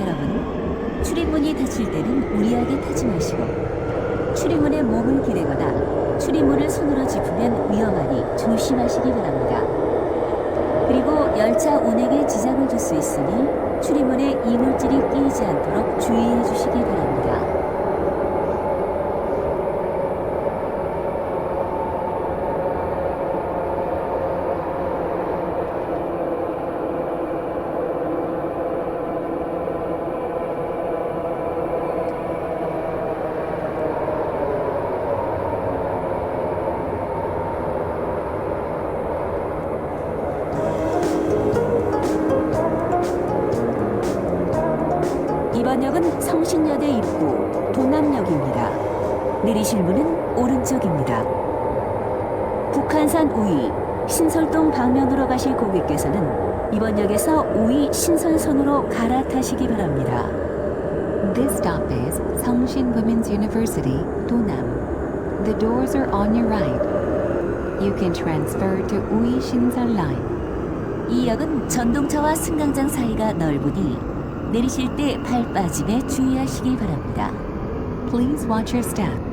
여러분, 출입문이 닫힐 때는 무리하게 타지 마시고 출입문에 몸을 기대거나 출입문을 손으로 짚으면 위험하니 조심하시기 바랍니다. 그리고 열차 운행에 지장을 줄 수 있으니 출입문에 이물질이 끼이지 않도록 주의해 주시기 바랍니다. 이번 역은 성신여대 입구 동남역입니다. 내리실 문은 오른쪽입니다. 북한산 우이 신설동 방면으로 가실 고객께서는 이번 역에서 우이 신설선으로 갈아타시기 바랍니다. This stop is Seongshin Women's University, Donam. The doors are on your right. You can transfer to Ui Shinsan Line. 이 역은 전동차와 승강장 사이가 넓으니 내리실 때 발 빠짐에 주의하시기 바랍니다. Please watch your step